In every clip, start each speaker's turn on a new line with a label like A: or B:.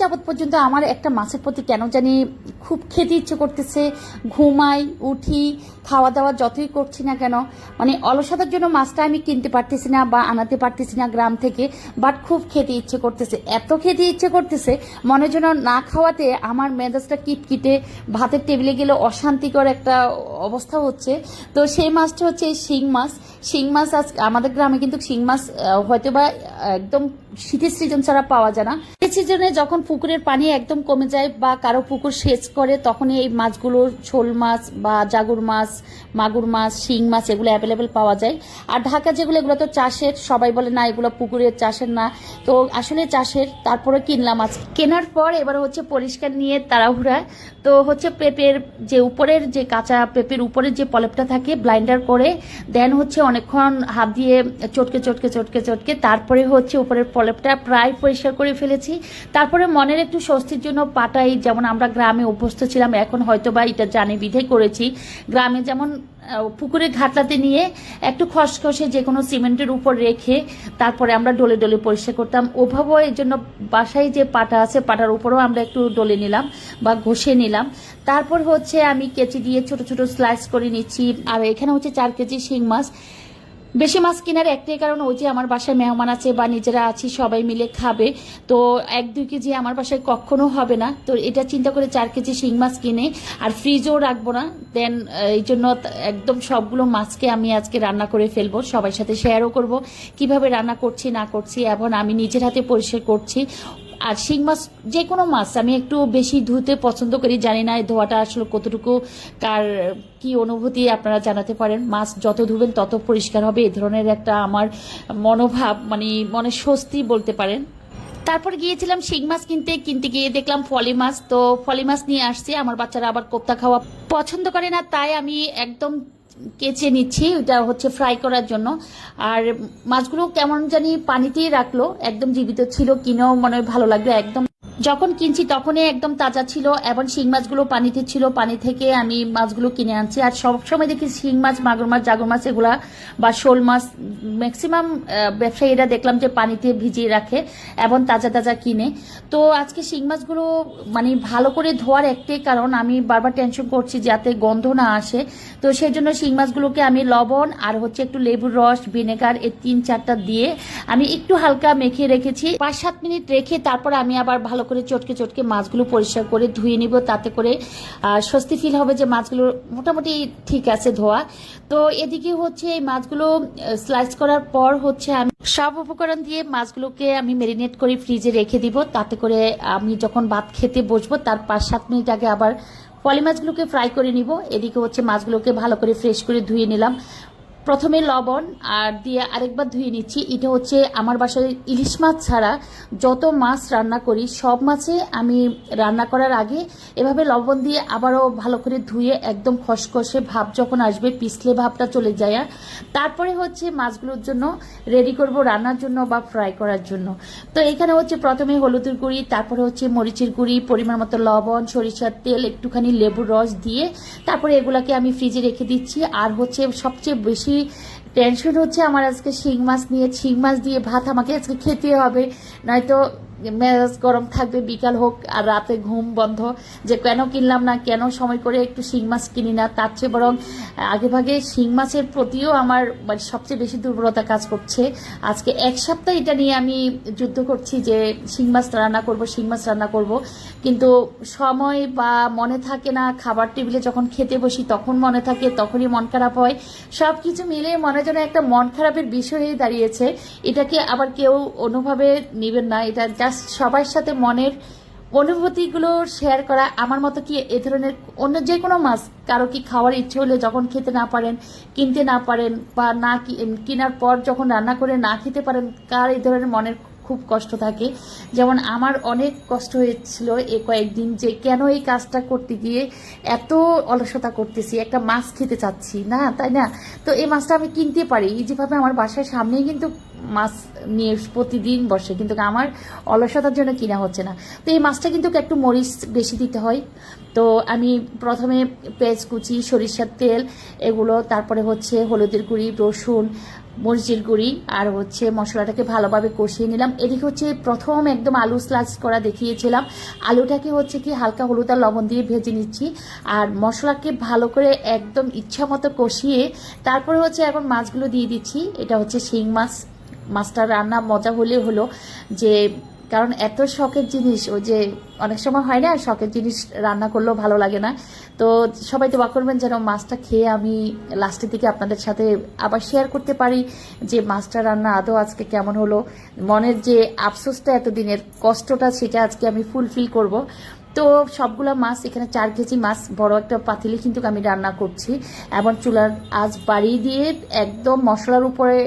A: যাবৎ পর্যন্ত আমার একটা মাছের প্রতি কেন জানি খুব খেতে ইচ্ছে করতেছে। ঘুমাই, উঠি খাওয়া দাওয়া যতই করছি না কেন মানে অলসতার জন্য মাছটা আমি কিনতে পারতেছি না বা আনাতে পারতেছি না গ্রাম থেকে বাট খুব খেতে ইচ্ছে করতেছে। এত খেতে ইচ্ছে করতেছে, মনে যেন না খাওয়াতে আমার মেজাজটা কিটকিটে, ভাতের টেবিলে গেলে অশান্তিকর একটা অবস্থা হচ্ছে। তো সেই মাছটা হচ্ছে শিং মাছ। শিং মাছ আজ আমাদের গ্রামে কিন্তু শিং মাছ হয়তো বা একদম শীতের সিজন ছাড়া পাওয়া যায় না। সিজনে যখন পুকুরের পানি একদম কমে যায় বা কারও পুকুর সেচ করে, তখনই এই মাছগুলো শোল মাছ বা জাগুর মাছ, মাগুর মাছ, শিং মাছ এগুলো অ্যাভেলেবেল পাওয়া যায়। আর ঢাকা যেগুলো, এগুলো তো চাষের, সবাই বলে না এগুলো পুকুরের চাষের না। তো আসলে চাষের, তারপরে কিনলাম মাছ। কেনার পর এবার হচ্ছে পরিষ্কার নিয়ে তাড়াহুড়া। তো হচ্ছে পেঁপের যে উপরের যে কাঁচা পেঁপের উপরের যে পলেপটা থাকে ব্লাইন্ডার করে দেন হচ্ছে অনেকক্ষণ হাত দিয়ে চটকে চটকে চটকে চটকে, তারপরে হচ্ছে উপরের পলেপটা প্রায় পরিষ্কার করে ফেলেছি। তারপরে মনের একটু স্বস্তির জন্য পাটাই, যেমন আমরা গ্রামে অভ্যস্ত ছিলাম, এখন হয়তো বা এটা জানি বিধে করেছি। গ্রামে যেমন পুকুরে ঘাটলাতে নিয়ে একটু খসখসে যে কোনো সিমেন্টের উপর রেখে তারপরে আমরা ডলে ডলে পরিষ্কার করতাম। ওভাবেও এর জন্য বাসায় যে পাটা আছে, পাটার উপরেও আমরা একটু ডলে নিলাম বা ঘষে নিলাম। তারপর হচ্ছে আমি কেচি দিয়ে ছোট ছোট স্লাইস করে নিচ্ছি। আর এখানে হচ্ছে চার কেজি শিং মাছ। বেশি মাছ কেনার একটাই কারণ ওই যে আমার বাসায় মেহমান আছে বা নিজেরা আছি, সবাই মিলে খাবে। তো এক দুই কেজি আমার বাসায় কখনো হবে না। তো এটা চিন্তা করে চার কেজি শিং মাছ কিনে আর ফ্রিজও রাখব না। দেন এই জন্য একদম সবগুলো মাছকে আমি আজকে রান্না করে ফেলব। সবার সাথে শেয়ারও করব। কীভাবে রান্না করছি, না করছি এখন আমি নিজের হাতে পরিষ্কার করছি। আর শিং মাছ যে কোনো মাছ, আমি একটু বেশি ধুতে পছন্দ করি, জানি না ধোয়াটা আসলে কতটুকু কার কি অনুভূতি আপনারা জানাতে পারেন। মাছ যত ধুবেন তত পরিষ্কার হবে এই ধরনের একটা আমার মনোভাব মানে মনে স্বস্তি বলতে পারেন। তারপর গিয়েছিলাম শিং মাছ কিনতে কিনতে গিয়ে দেখলাম ফলি মাছ, তো ফলি মাছ নিয়ে আসছে, আমার বাচ্চারা আবার কোপ্তা খাওয়া পছন্দ করে না, তাই আমি একদম কেচে নিচ্ছি ওটা হচ্ছে ফ্রাই করার জন্য। আর মাছগুলো কেমন জানি পানিতেই রাখল, একদম জীবিত ছিল কিনেও মনে হয় ভালো লাগল, একদম যখন কিনছি তখনই একদম তাজা ছিল এবং শিং মাছগুলো পানিতে ছিল, পানি থেকে আমি মাছগুলো কিনে আনছি। আর সব সময় দেখি শিং মাছ, মাগুর মাছ, জাগুর মাছ এগুলা বা শোল মাছ ম্যাক্সিমাম ব্যবসায়ীরা দেখলাম যে পানিতে ভিজিয়ে রাখে এবং তাজা তাজা কিনে। তো আজকে শিং মাছগুলো মানে ভালো করে ধোয়ার একটাই কারণ, আমি বারবার টেনশন করছি যাতে গন্ধ না আসে। তো সেই জন্য শিং মাছগুলোকে আমি লবণ আর হচ্ছে একটু লেবুর রস, ভিনেগার এই তিন চারটা দিয়ে আমি একটু হালকা মেখে রেখেছি। পাঁচ সাত মিনিট রেখে তারপর আমি আবার ভালো করে চটকে চটকে মাছগুলো পরিষ্কার করে ধুয়ে নিব, তাতে করে স্বস্তি ফিল হবে যে মাছগুলো মোটামুটি ঠিক আছে ধোয়া। তো এদিকে হচ্ছে এই মাছগুলো স্লাইস করার পর হচ্ছে আমি সব উপকরণ দিয়ে মাছগুলোকে আমি মেরিনেট করে ফ্রিজে রেখে দিব। তাতে করে আমি যখন ভাত খেতে বসবো, তার পাঁচ সাত মিনিট আগে আবার পলি মাছগুলোকে ফ্রাই করে নিব। এদিকে হচ্ছে মাছগুলোকে ভালো করে ফ্রেশ করে ধুয়ে নিলাম। প্রথমে লবণ আর দিয়ে আরেকবার ধুয়ে নিচ্ছি। এটা হচ্ছে আমার বাসায় ইলিশ মাছ ছাড়া যত মাছ রান্না করি, সব মাছে আমি রান্না করার আগে এভাবে লবণ দিয়ে আবারও ভালো করে ধুয়ে একদম খসখসে ভাব যখন আসবে, পিছলে ভাবটা চলে যায়। তারপরে হচ্ছে মাছগুলোর জন্য রেডি করব রান্নার জন্য বা ফ্রাই করার জন্য। তো এখানে হচ্ছে প্রথমে হলুদের গুঁড়ি, তারপরে হচ্ছে মরিচের গুঁড়ি, পরিমাণ মতো লবণ, সরিষার তেল, একটুখানি লেবুর রস দিয়ে তারপরে এগুলাকে আমি ফ্রিজে রেখে দিচ্ছি। আর হচ্ছে সবচেয়ে বেশি Ví. টেনশন হচ্ছে আমার আজকে শিং মাছ নিয়ে, শিং মাছ দিয়ে ভাত আমাকে আজকে খেতে হবে। নয়তো মেজাজ গরম থাকবে, বিকাল হোক আর রাতে ঘুম বন্ধ। যে কেন কিনলাম না, কেন সময় করে একটু শিং মাছ কিনি না, তার চেয়ে বরং আগে ভাগে শিং মাছের প্রতিও আমার মানে সবচেয়ে বেশি দুর্বলতা কাজ করছে। আজকে এক সপ্তাহ এটা নিয়ে আমি যুদ্ধ করছি যে শিং মাছ রান্না করব, শিং মাছ রান্না করব। কিন্তু সময় বা মনে থাকে না, খাবার টেবিলে যখন খেতে বসি তখন মনে থাকে, তখনই মন খারাপ হয়। সব কিছু মিলে মনে যেন একটা মন খারাপের বিষয় হয়ে দাঁড়িয়েছে, এটাকে আবার কেউ অন্যভাবে নেবেন না। এটা জাস্ট সবার সাথে মনের অনুভূতিগুলো শেয়ার করা। আমার মতো কি এ ধরনের অন্য যে কোনো মাছ, কারও কি খাওয়ার ইচ্ছে হলে যখন খেতে না পারেন, কিনতে না পারেন বা না কেনার পর যখন রান্না করে না খেতে পারেন, কার এই ধরনের মনের খুব কষ্ট থাকে। যেমন আমার অনেক কষ্ট হয়েছিল এ কয়েকদিন যে কেন এই কাজটা করতে গিয়ে এত অলসতা করতেছি, একটা মাছ খেতে চাচ্ছি, না? তাই না? তো এই মাছটা আমি কিনতে পারি। এই যেভাবে আমার বাসার সামনেই কিন্তু মাছ নিয়ে প্রতিদিন বসে, কিন্তু আমার অলসতার জন্য কিনা হচ্ছে না। তো এই মাছটা কিন্তু একটু মরিচ বেশি দিতে হয়। তো আমি প্রথমে পেঁয়াজ কুচি, সরিষার তেল, এগুলো, তারপরে হচ্ছে হলুদের গুঁড়ি, রসুন মরিচের গুঁড়ি আর হচ্ছে মশলাটাকে ভালোভাবে কষিয়ে নিলাম। এদিকে হচ্ছে প্রথম একদম আলু স্লাইস করা দেখিয়েছিলাম। আলুটাকে হচ্ছে কি হালকা হলুদ আর লবণ দিয়ে ভেজে নিচ্ছি। আর মশলাকে ভালো করে একদম ইচ্ছা মতো কষিয়ে তারপরে হচ্ছে এখন মাছগুলো দিয়ে দিচ্ছি। এটা হচ্ছে শিং মাছ। মাছটা রান্না মজা হলে হলো যে কারণ এত শখের জিনিস, ওই যে অনেক সময় হয় না, শখের জিনিস রান্না করলেও ভালো লাগে না। তো সবাই বা করবেন যেন মাছটা খেয়ে আমি লাস্টের দিকে আপনাদের সাথে আবার শেয়ার করতে পারি যে মাছটা রান্না আদৌ আজকে কেমন হলো। মনের যে আফসোসটা এতদিনের, কষ্টটা সেটা আজকে আমি ফুলফিল করব। তো সবগুলো মাছ, এখানে চার কেজি মাছ, বড় একটা পাতিলে কিন্তু আমি রান্না করছি। এবং চুলার আজ বাড়িয়ে দিয়ে একদম মশলার উপরে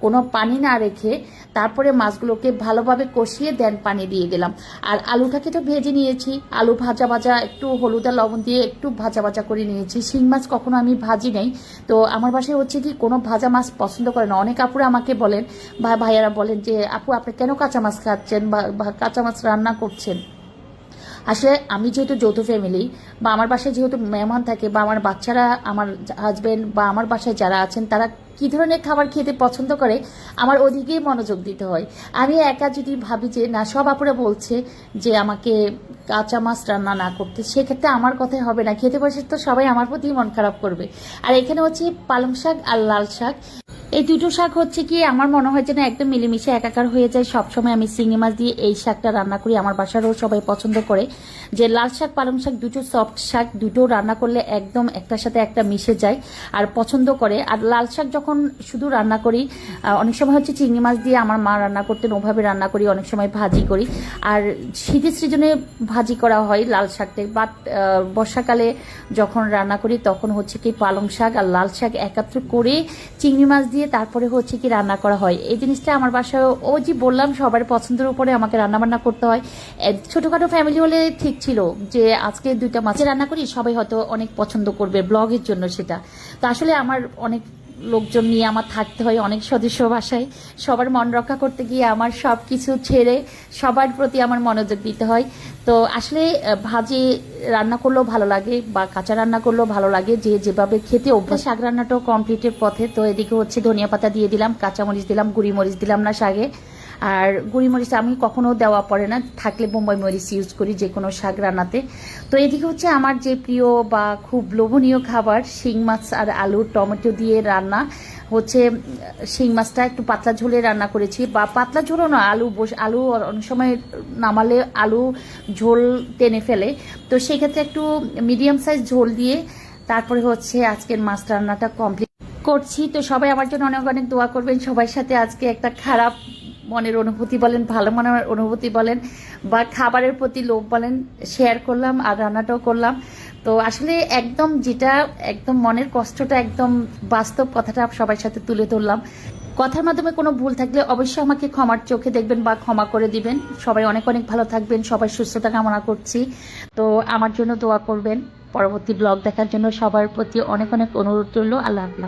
A: কোনো পানি না রেখে তারপরে মাছগুলোকে ভালোভাবে কষিয়ে দেন পানি দিয়ে দিলাম। আর আলুটাকে তো ভেজে নিয়েছি। আলু ভাজা ভাজা, একটু হলুদ লবণ দিয়ে একটু ভাজা ভাজা করে নিয়েছি। শিং মাছ কখনো আমি ভাজি নেই। তো আমার বাসায় হচ্ছে কি, কোনো ভাজা মাছ পছন্দ করে না। অনেক আপুরা আমাকে বলেন, বা ভাইয়ারা বলেন যে, আপু, আপনি কেন কাঁচা মাছ খাচ্ছেন বা কাঁচা মাছ রান্না করছেন? আসলে আমি যেহেতু যৌথ ফ্যামিলি বা আমার বাসায় যেহেতু মেহমান থাকে, বা আমার বাচ্চারা, আমার হাজবেন্ড বা আমার বাসায় যারা আছেন, তারা কী ধরনের খাবার খেতে পছন্দ করে, আমার ওদিকেই মনোযোগ দিতে হয়। আমি একা যদি ভাবি যে, না, সব আপুরা বলছে যে, আমাকে কাঁচা মাছ রান্না না করতে, সেক্ষেত্রে আমার কথাই হবে না। খেতে বসে তো সবাই আমার প্রতি মন খারাপ করবে। আর এখানে হচ্ছে পালং শাক আর লাল শাক। এই দুটো শাক হচ্ছে কি, আমার মনে হয় যেন একদম মিলেমিশে একাকার হয়ে যায়। সবসময় আমি চিংড়ি মাছ দিয়ে এই শাকটা রান্না করি, আমার বাসারও সবাই পছন্দ করে। যে লাল শাক, পালং শাক, দুটো সফট শাক, দুটো রান্না করলে একদম একটার সাথে একটা মিশে যায় আর পছন্দ করে। আর লাল শাক যখন শুধু রান্না করি অনেক সময় হচ্ছে চিংড়ি মাছ দিয়ে আমার মা রান্না করতেন, ওভাবে রান্না করি, অনেক সময় ভাজি করি। আর শীতের সিজনে ভাজি করা হয় লাল শাকটা বাট বর্ষাকালে যখন রান্না করি তখন হচ্ছে কি পালং শাক আর লাল শাক একাত্র করে চিংড়ি মাছ দিয়ে তারপরে হচ্ছে কি রান্না করা হয়। এই জিনিসটা আমার বাসায় ও যে বললাম সবার পছন্দের উপরে আমাকে রান্না বান্না করতে হয়। ছোটোখাটো ছোটখাটো ফ্যামিলি হলে ঠিক ছিল যে আজকে দুইটা মাছের রান্না করি, সবাই হয়তো অনেক পছন্দ করবে ব্লগের জন্য সেটা। তো আসলে আমার অনেক লোকজন নিয়ে আমার থাকতে হয়, অনেক সদস্য বাসায়। সবার মন রক্ষা করতে গিয়ে আমার সব কিছু ছেড়ে সবার প্রতি আমার মনোযোগ দিতে হয়। তো আসলে ভাজি রান্না করলেও ভালো লাগে বা কাঁচা রান্না করলেও ভালো লাগে, যে যেভাবে খেতে অভ্যাস। শাক রান্নাটাও কমপ্লিটের পথে। তো এদিকে হচ্ছে ধনিয়া পাতা দিয়ে দিলাম, কাঁচামরিচ দিলাম, গুঁড়ি মরিচ দিলাম না শাকে। আর গুঁড়ি মরিচ আমি কখনো দেওয়া পড়ে না। থাকলে বোম্বাই মরিচ ইউজ করি যে কোনো শাক রান্নাতে। তো এদিকে হচ্ছে আমার যে প্রিয় বা খুব লোভনীয় খাবার শিং মাছ আর আলু টমেটো দিয়ে রান্না হচ্ছে, শিং মাছটা একটু পাতলা ঝোলে রান্না করেছি। বা পাতলা ঝোলও না, আলু বস, আলু অনেক সময় নামালে আলু ঝোল টেনে ফেলে। তো সেক্ষেত্রে একটু মিডিয়াম সাইজ ঝোল দিয়ে তারপরে হচ্ছে আজকের মাছ রান্নাটা কমপ্লিট করছি। তো সবাই আমার জন্য অনেক অনেক দোয়া করবেন। সবার সাথে আজকে একটা খারাপ মনের অনুভূতি বলেন, ভালো মনের অনুভূতি বলেন, বা খাবারের প্রতি লোভ বলেন শেয়ার করলাম আর রান্নাটাও করলাম। তো আসলে একদম যেটা, একদম মনের কষ্টটা একদম বাস্তব কথাটা সবার সাথে তুলে ধরলাম। কথার মাধ্যমে কোনো ভুল থাকলে অবশ্যই আমাকে ক্ষমার চোখে দেখবেন বা ক্ষমা করে দিবেন। সবাই অনেক অনেক ভালো থাকবেন সবাই সুস্থতা কামনা করছি। তো আমার জন্য দোয়া করবেন। পরবর্তী ব্লগ দেখার জন্য সবার প্রতি অনেক অনেক অনুরোধ রইল। আল্লাহ হাফিজ।